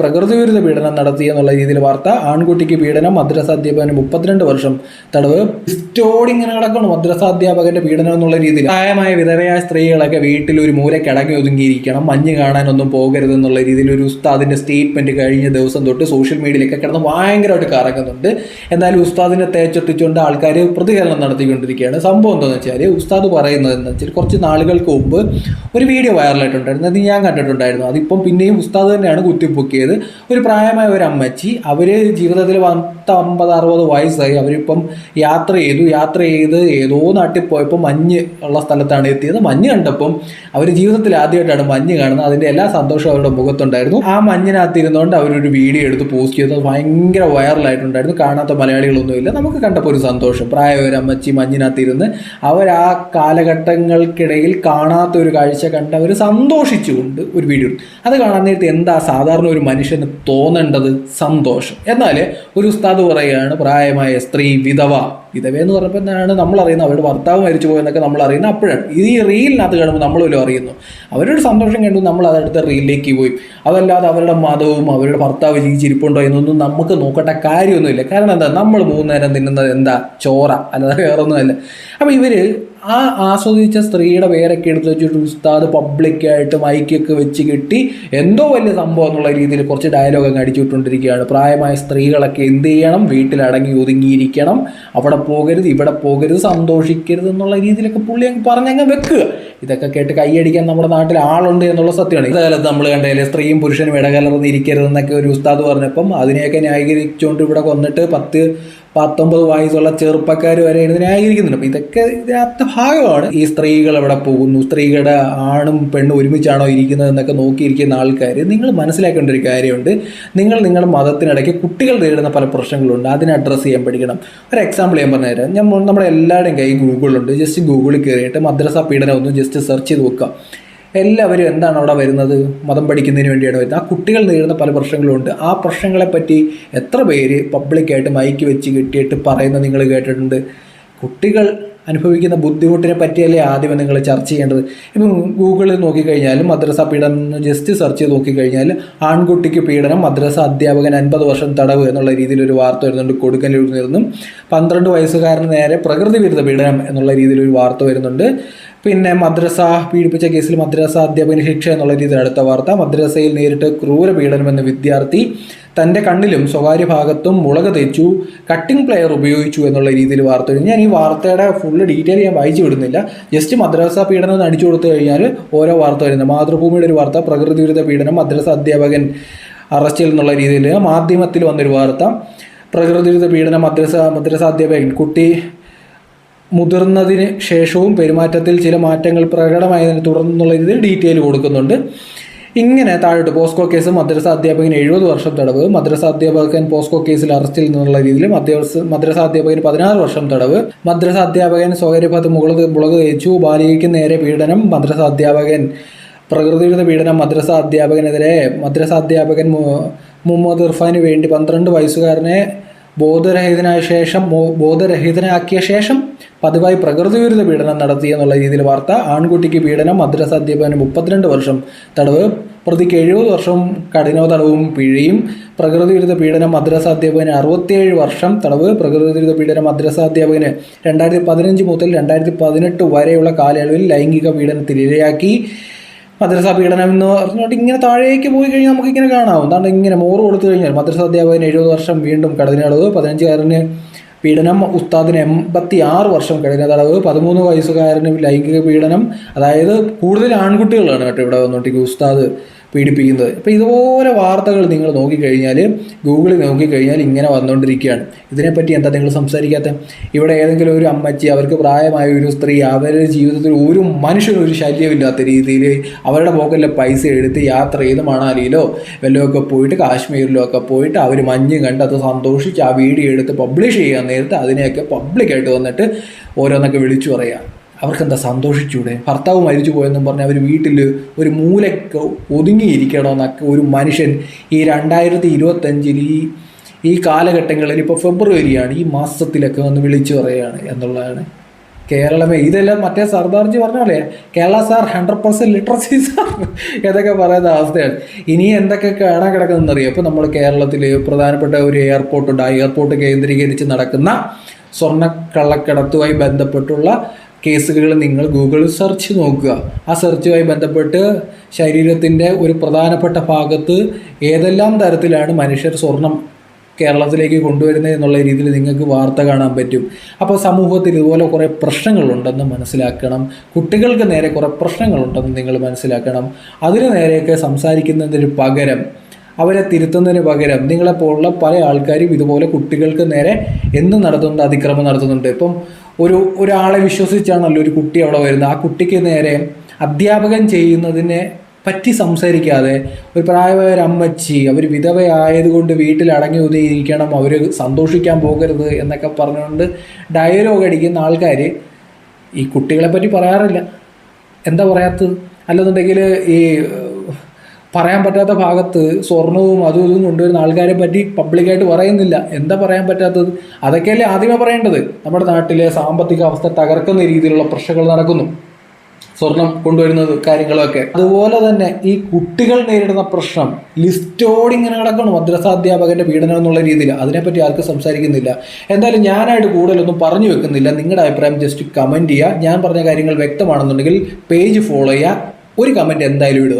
പ്രകൃതി വിരുദ്ധ പീഡനം നടത്തി എന്നുള്ള രീതിയിൽ വാർത്ത. ആൺകുട്ടിക്ക് പീഡനം മദ്രസ അധ്യാപകന് മുപ്പത്തിരണ്ട് വർഷം തടവ്. ലിസ്റ്റോട് ഇങ്ങനെ കിടക്കണം മദ്രസ അധ്യാപകന്റെ പീഡനം എന്നുള്ള രീതിയിൽ. പ്രായമായ വിധവയായ സ്ത്രീകളൊക്കെ വീട്ടിൽ ഒരു മൂലയ്ക്ക് അടങ്ങി ഒതുങ്ങിയിരിക്കണം. മഞ്ഞ് കാണാനൊന്നും പോകരുത് എന്നുള്ള രീതിയിൽ ഒരു ഉസ്താദിന്റെ സ്റ്റേറ്റ്മെന്റ് കഴിഞ്ഞ ദിവസം തൊട്ട് സോഷ്യൽ മീഡിയയിലൊക്കെ കിടന്ന് ഭയങ്കരമായിട്ട് കറങ്ങുന്നുണ്ട്. എന്നാൽ ഉസ്താദിനെ തേച്ചൊട്ടിച്ചുകൊണ്ട് ആൾക്കാർ പ്രതികരണം നടത്തിക്കൊണ്ടിരിക്കുകയാണ്. സംഭവം എന്താണെന്ന് വെച്ചാൽ ഉസ്താദ് പറയുന്നത് എന്ന് വെച്ചാൽ കുറച്ച് നാളുകൾക്ക് മുമ്പ് ഒരു വീഡിയോ വൈറലായിട്ടുണ്ടായിരുന്നു അത് ഞാൻ കണ്ടിട്ടുണ്ടായിരുന്നു. അതിപ്പം പിന്നെയും ഉസ്താദ് തന്നെയാണ് കുത്തിപ്പൊക്കിയത് ഒരു പ്രായമായ ഒരു അമ്മച്ചി. അവർ ജീവിതത്തിൽ പത്ത് അമ്പത് അറുപത് വയസ്സായി. അവരിപ്പം യാത്ര ചെയ്തു. യാത്ര ചെയ്ത് ഏതോ നാട്ടിൽ പോയപ്പോൾ മഞ്ഞ് ഉള്ള സ്ഥലത്താണ് എത്തിയത്. മഞ്ഞ് കണ്ടപ്പം അവർ ജീവിതത്തിൽ ആദ്യമായിട്ടാണ് മഞ്ഞ് കാണുന്നത്. അതിന്റെ എല്ലാ സന്തോഷവും അവരുടെ മുഖത്തുണ്ടായിരുന്നു. ആ മഞ്ഞിനകത്തിരുന്നുകൊണ്ട് അവരൊരു വീഡിയോ എടുത്ത് പോസ്റ്റ് ചെയ്തത് ഭയങ്കര വൈറലായിട്ടുണ്ടായിരുന്നു. കാണാത്ത മലയാളികളൊന്നുമില്ല. നമുക്ക് കണ്ടപ്പോൾ ഒരു സന്തോഷം. പ്രായ ഒരു അമ്മച്ചി മഞ്ഞിനകത്തിരുന്ന് അവർ ആ കാലഘട്ടങ്ങൾക്കിടയിൽ കാണാത്ത ഒരു കാഴ്ച കണ്ട് അവർ സന്തോഷിച്ചുകൊണ്ട് ഒരു വീഡിയോ. അത് കാണാൻ നേരത്തെ എന്താ സാധാരണ ഒരു മനുഷ്യന് തോന്നേണ്ടത് സന്തോഷം. എന്നാൽ ഒരു ഉസ്താദ് പറയുകയാണ് പ്രായമായ സ്ത്രീ വിധവ. വിധവ എന്ന് പറഞ്ഞപ്പോൾ എന്താണ്? നമ്മൾ അറിയുന്നത് അവരുടെ ഭർത്താവ് മരിച്ചു പോയെന്നൊക്കെ നമ്മൾ അറിയുന്നത് അപ്പോഴാണ്. ഈ റീലിനകത്ത് കാണുമ്പോൾ നമ്മളും അറിയുന്നു. അവരുടെ സന്തോഷം കണ്ടു നമ്മൾ അതെടുത്ത് റീലിലേക്ക് പോയി. അതല്ലാതെ അവരുടെ മതവും അവരുടെ ഭർത്താവ് ജീവിച്ചിരിപ്പുണ്ടോ എന്നൊന്നും നമുക്ക് നോക്കേണ്ട കാര്യമൊന്നുമില്ല. കാരണം എന്താ? നമ്മൾ മൂന്ന് നേരം തിന്നുന്നത് എന്താ? ചോറ. അല്ലാതെ വേറൊന്നുമല്ല. അപ്പോൾ ഇവർ ആ ആസ്വദിച്ച സ്ത്രീയുടെ പേരൊക്കെ എടുത്ത് വെച്ചിട്ട് ഉസ്താദ് പബ്ലിക്കായിട്ട് മൈക്കൊക്കെ വെച്ച് കിട്ടി എന്തോ വലിയ സംഭവം എന്നുള്ള രീതിയിൽ കുറച്ച് ഡയലോഗ് അങ്ങ് അടിച്ചുവിട്ടുകൊണ്ടിരിക്കുകയാണ്. പ്രായമായ സ്ത്രീകളൊക്കെ എന്ത് ചെയ്യണം? വീട്ടിലടങ്ങി ഒതുങ്ങിയിരിക്കണം. അവിടെ പോകരുത് ഇവിടെ പോകരുത് സന്തോഷിക്കരുത് എന്നുള്ള രീതിയിലൊക്കെ പുള്ളി അങ്ങ് പറഞ്ഞങ്ങ് വെക്കുക. ഇതൊക്കെ കേട്ട് കൈയടിക്കാൻ നമ്മുടെ നാട്ടിൽ ആളുണ്ട് എന്നുള്ള സത്യമാണ്. ഇതേകാലത്ത് നമ്മൾ കണ്ടതിലെ സ്ത്രീയും പുരുഷനും ഇടകലർന്ന് ഇരിക്കരുത് എന്നൊക്കെ ഒരു ഉസ്താദ് പറഞ്ഞപ്പം അതിനെയൊക്കെ ന്യായീകരിച്ചുകൊണ്ട് ഇവിടെ കൊന്നിട്ട് പത്ത് പത്തൊമ്പത് വയസ്സുള്ള ചെറുപ്പക്കാർ വരെ ഇതിനെ ന്യായീകരിക്കുന്നുണ്ട് അപ്പം ഇതൊക്കെ ഇതിനകത്ത് ഭാഗമാണ്. ഈ സ്ത്രീകൾ എവിടെ പോകുന്നു? സ്ത്രീകളുടെ ആണും പെണ്ണും ഒരുമിച്ചാണോ ഇരിക്കുന്നത് എന്നൊക്കെ നോക്കിയിരിക്കുന്ന ആൾക്കാർ നിങ്ങൾ മനസ്സിലാക്കേണ്ട ഒരു കാര്യമുണ്ട്. നിങ്ങൾ നിങ്ങളുടെ മതത്തിനിടയ്ക്ക് കുട്ടികൾ നേരിടുന്ന പല പ്രശ്നങ്ങളുണ്ട്. അതിനെ അഡ്രസ്സ് ചെയ്യാൻ പഠിക്കണം. ഒരു എക്സാമ്പിൾ ഞാൻ പറഞ്ഞുതരാം. ഞാൻ നമ്മുടെ എല്ലാവരുടെയും കയ്യിൽ ഗൂഗിളുണ്ട് ജസ്റ്റ് ഗൂഗിളിൽ കയറിയിട്ട് മദ്രസ പീഡനം ഒന്ന് ജസ്റ്റ് സെർച്ച് ചെയ്ത് നോക്കുക. എല്ലാവരും എന്താണ് അവിടെ വരുന്നത്? മതം പഠിക്കുന്നതിന് വേണ്ടിയാണ് വരുന്നത്. ആ കുട്ടികൾ നേരിടുന്ന പല പ്രശ്നങ്ങളുണ്ട് ആ പ്രശ്നങ്ങളെപ്പറ്റി എത്ര പേര് പബ്ലിക്കായിട്ട് മൈക്ക് വെച്ച് കിട്ടിയിട്ട് പറയുന്നത് നിങ്ങൾ കേട്ടിട്ടുണ്ട്? കുട്ടികൾ അനുഭവിക്കുന്ന ബുദ്ധിമുട്ടിനെ പറ്റിയല്ലേ ആദ്യമേ നിങ്ങൾ ചർച്ച ചെയ്യേണ്ടത്? ഇപ്പം ഗൂഗിളിൽ നോക്കിക്കഴിഞ്ഞാലും മദ്രസ പീഡനം ജസ്റ്റ് സെർച്ച് ചെയ്ത് നോക്കിക്കഴിഞ്ഞാൽ ആൺകുട്ടിക്ക് പീഡനം മദ്രസ അധ്യാപകൻ അൻപത് വർഷം തടവ് എന്നുള്ള രീതിയിൽ ഒരു വാർത്ത വരുന്നുണ്ട് കൊടുക്കലൂരിൽ നിന്നും പന്ത്രണ്ട് വയസ്സുകാരന് നേരെ പ്രകൃതി വിരുദ്ധ പീഡനം എന്നുള്ള രീതിയിൽ ഒരു വാർത്ത വരുന്നുണ്ട്. പിന്നെ മദ്രസ പീഡിപ്പിച്ച കേസിൽ മദ്രസ അധ്യാപകന് ശിക്ഷ എന്നുള്ള രീതിയിൽ അടുത്ത വാർത്ത. മദ്രസയിൽ നേരിട്ട് ക്രൂര എന്ന വിദ്യാർത്ഥി തന്റെ കണ്ണിലും സ്വകാര്യ ഭാഗത്തും മുളക് തേച്ചു കട്ടിംഗ് പ്ലെയർ ഉപയോഗിച്ചു എന്നുള്ള രീതിയിൽ വാർത്ത ഞാൻ ഈ വാർത്തയുടെ ഫുള്ള് ഡീറ്റെയിൽ ഞാൻ വായിച്ചു വിടുന്നില്ല. ജസ്റ്റ് മദ്രസ പീഡനം അടിച്ചു കൊടുത്തു കഴിഞ്ഞാൽ ഓരോ വാർത്ത വരുന്നത്. മാതൃഭൂമിയുടെ ഒരു വാർത്ത പ്രകൃതി വിരുദ്ധ പീഡനം മദ്രസ അധ്യാപകൻ അറസ്റ്റിൽ എന്നുള്ള രീതിയിൽ മാധ്യമത്തിൽ വന്നൊരു വാർത്ത. പ്രകൃതി വിരുദ്ധ പീഡനം മദ്രസ മദ്രസ അധ്യാപകൻ കുട്ടി മുതിർന്നതിന് ശേഷവും പെരുമാറ്റത്തിൽ ചില മാറ്റങ്ങൾ പ്രകടമായതിനെ തുടർന്നുള്ള രീതിയിൽ ഡീറ്റെയിൽ കൊടുക്കുന്നുണ്ട്. ഇങ്ങനെ താഴോട്ട് പോസ്കോ കേസ് മദ്രസ അധ്യാപകന് എഴുപത് വർഷം തടവ് മദ്രസ അധ്യാപകൻ പോസ്കോ കേസിൽ അറസ്റ്റിൽ നിന്നുള്ള രീതിയിൽ മദ്രസ അധ്യാപകന് പതിനാറ് വർഷം തടവ് മദ്രസ അധ്യാപകൻ സ്വകാര്യഭാഗത്ത് മുകളത് മുളക് കഴിച്ചു ബാലികയ്ക്ക് നേരെ പീഡനം മദ്രസ അധ്യാപകൻ പ്രകൃതിയുടെ പീഡനം മദ്രസ അധ്യാപകനെതിരെ മദ്രസ അധ്യാപകൻ മുഹമ്മദ് ഇർഫാന് വേണ്ടി പന്ത്രണ്ട് വയസ്സുകാരനെ ബോധരഹിതനായ ശേഷം ബോധരഹിതനാക്കിയ ശേഷം പതിവായി പ്രകൃതി വിരുദ്ധ പീഡനം നടത്തി എന്നുള്ള രീതിയിൽ വാർത്ത. ആൺകുട്ടിക്ക് പീഡനം മദ്രസ അധ്യാപകന് മുപ്പത്തിരണ്ട് വർഷം തടവ് പ്രതിക്ക് എഴുപത് വർഷം കഠിന തടവും പിഴയും പ്രകൃതി വിരുദ്ധ പീഡനം മദ്രസ അധ്യാപകന് അറുപത്തിയേഴ് വർഷം തടവ് പ്രകൃതി വിരുദ്ധ പീഡനം മദ്രസ അധ്യാപകന് രണ്ടായിരത്തി പതിനഞ്ച് മുതൽ രണ്ടായിരത്തി പതിനെട്ട് വരെയുള്ള കാലയളവിൽ ലൈംഗിക പീഡനത്തിൽ ഇരയാക്കി. മദ്രസ പീഡനം എന്ന് പറഞ്ഞുകൊണ്ട് ഇങ്ങനെ താഴേക്ക് പോയി കഴിഞ്ഞാൽ നമുക്ക് ഇങ്ങനെ കാണാവും. അതാണ് ഇങ്ങനെ മോറ് കൊടുത്തു കഴിഞ്ഞാൽ മദ്രസ അധ്യാപകന് എഴുപത് വർഷം വീണ്ടും കഠിന അളവ് പതിനഞ്ചുകാരന് പീഡനം ഉസ്താദിന് എൺപത്തി ആറ് വർഷം കഠിന തടവ് പതിമൂന്ന് വയസ്സുകാരന് ലൈംഗിക പീഡനം. അതായത് കൂടുതൽ ആൺകുട്ടികളാണ് കേട്ടോ ഇവിടെ വന്നോട്ടേക്ക് ഉസ്താദ് പീഡിപ്പിക്കുന്നത്. അപ്പോൾ ഇതുപോലെ വാർത്തകൾ നിങ്ങൾ നോക്കിക്കഴിഞ്ഞാൽ ഗൂഗിളിൽ നോക്കിക്കഴിഞ്ഞാൽ ഇങ്ങനെ വന്നുകൊണ്ടിരിക്കുകയാണ് ഇതിനെപ്പറ്റി എന്താ നിങ്ങൾ സംസാരിക്കാത്ത? ഇവിടെ ഏതെങ്കിലും ഒരു അമ്മച്ചി അവർക്ക് പ്രായമായ ഒരു സ്ത്രീ അവരുടെ ജീവിതത്തിൽ ഒരു മനുഷ്യനും ഒരു ശല്യമില്ലാത്ത രീതിയിൽ അവരുടെ പോക്കറ്റിലെ പൈസ എടുത്ത് യാത്ര ചെയ്ത് മണാലിയിലോ വല്ലതൊക്കെ പോയിട്ട് കാശ്മീരിലോ ഒക്കെ പോയിട്ട് അവർ മഞ്ഞ് കണ്ട് അത് സന്തോഷിച്ച് ആ വീഡിയോ എടുത്ത് പബ്ലിഷ് ചെയ്യാൻ നേരത്തെ അതിനെയൊക്കെ പബ്ലിക്കായിട്ട് വന്നിട്ട് ഓരോന്നൊക്കെ വിളിച്ചു പറയാം. അവർക്കെന്താ സന്തോഷിച്ചൂടെ? ഭർത്താവ് മരിച്ചു പോയെന്നും പറഞ്ഞ് അവർ വീട്ടിൽ ഒരു മൂലക്ക് ഒതുങ്ങിയിരിക്കണമെന്നൊക്കെ ഒരു മനുഷ്യൻ ഈ രണ്ടായിരത്തി ഇരുപത്തഞ്ചിൽ ഈ ഈ കാലഘട്ടങ്ങളിൽ ഇപ്പോൾ ഫെബ്രുവരിയാണ് ഈ മാസത്തിലൊക്കെ വന്ന് വിളിച്ചു പറയുകയാണ് എന്നുള്ളതാണ്. കേരളമേ ഇതെല്ലാം മറ്റേ സർദാർജി പറഞ്ഞ Kerala sir hundred percent literacy sir എന്നൊക്കെ പറയുന്ന അവസ്ഥയാണ്. ഇനി എന്തൊക്കെ കാണാൻ കിടക്കുന്നതെന്ന് അറിയാം? ഇപ്പോൾ നമ്മൾ കേരളത്തിൽ പ്രധാനപ്പെട്ട ഒരു എയർപോർട്ടുണ്ട് ആ എയർപോർട്ട് കേന്ദ്രീകരിച്ച് നടക്കുന്ന സ്വർണക്കള്ളക്കടത്തുമായി ബന്ധപ്പെട്ടുള്ള കേസുകൾ നിങ്ങൾ ഗൂഗിളിൽ സെർച്ച് നോക്കുക. ആ സെർച്ചുമായി ബന്ധപ്പെട്ട് ശരീരത്തിന്റെ ഒരു പ്രധാനപ്പെട്ട ഭാഗത്ത് ഏതെല്ലാം തരത്തിലാണ് മനുഷ്യർ സ്വർണം കേരളത്തിലേക്ക് കൊണ്ടുവരുന്നത് എന്നുള്ള രീതിയിൽ നിങ്ങൾക്ക് വാർത്ത കാണാൻ പറ്റും. അപ്പോൾ സമൂഹത്തിൽ ഇതുപോലെ കുറേ പ്രശ്നങ്ങളുണ്ടെന്ന് മനസ്സിലാക്കണം. കുട്ടികൾക്ക് നേരെ കുറേ പ്രശ്നങ്ങളുണ്ടെന്ന് നിങ്ങൾ മനസ്സിലാക്കണം. അതിന് നേരെയൊക്കെ സംസാരിക്കുന്നതിന് പകരം അവരെ തിരുത്തുന്നതിന് പകരം നിങ്ങളെപ്പോലുള്ള പല ആൾക്കാരും ഇതുപോലെ കുട്ടികൾക്ക് നേരെ എന്ത് നടത്തുന്നുണ്ട് അതിക്രമം നടത്തുന്നുണ്ട്. ഇപ്പം ഒരു ഒരാളെ വിശ്വസിച്ചാണല്ലോ ഒരു കുട്ടി അവിടെ വരുന്നത്. ആ കുട്ടിക്ക് നേരെ അധ്യാപകൻ ചെയ്യുന്നതിനെ പറ്റി സംസാരിക്കാതെ ഒരു പ്രായമായ ഒരു അമ്മച്ചി അവർ വിധവയായതുകൊണ്ട് വീട്ടിൽ അടങ്ങി ഒതുങ്ങിയിരിക്കണം അവർ സന്തോഷിക്കാൻ പോകരുത് എന്നൊക്കെ പറഞ്ഞുകൊണ്ട് ഡയലോഗ് അടിക്കുന്ന ആൾക്കാർ ഈ കുട്ടികളെ പറ്റി പറയാറില്ല. എന്താ പറയാത്തത്? അല്ലെന്നുണ്ടെങ്കിൽ ഈ പറയാൻ പറ്റാത്ത ഭാഗത്ത് സ്വർണവും അതും ഇതും കൊണ്ടുവരുന്ന ആൾക്കാരെ പറ്റി പബ്ലിക്കായിട്ട് പറയുന്നില്ല. എന്താ പറയാൻ പറ്റാത്തത്? അതൊക്കെയല്ലേ ആദ്യമേ പറയേണ്ടത്. നമ്മുടെ നാട്ടിലെ സാമ്പത്തിക അവസ്ഥ തകർക്കുന്ന രീതിയിലുള്ള പ്രശ്നങ്ങൾ നടക്കുന്നു. സ്വർണം കൊണ്ടുവരുന്നത് കാര്യങ്ങളൊക്കെ. അതുപോലെ തന്നെ ഈ കുട്ടികൾ നേരിടുന്ന പ്രശ്നം ലിസ്റ്റോട് ഇങ്ങനെ കിടക്കണം മദ്രസ അധ്യാപകന്റെ പീഡനം എന്നുള്ള രീതിയിൽ. അതിനെപ്പറ്റി ആർക്കും സംസാരിക്കുന്നില്ല. എന്തായാലും ഞാനായിട്ട് കൂടുതലൊന്നും പറഞ്ഞു വെക്കുന്നില്ല. നിങ്ങളുടെ അഭിപ്രായം ജസ്റ്റ് കമന്റ് ചെയ്യുക. ഞാൻ പറഞ്ഞ കാര്യങ്ങൾ വ്യക്തമാണെന്നുണ്ടെങ്കിൽ പേജ് ഫോളോ ചെയ്യുക. ഒരു കമന്റ് എന്തായാലും ഇടുക.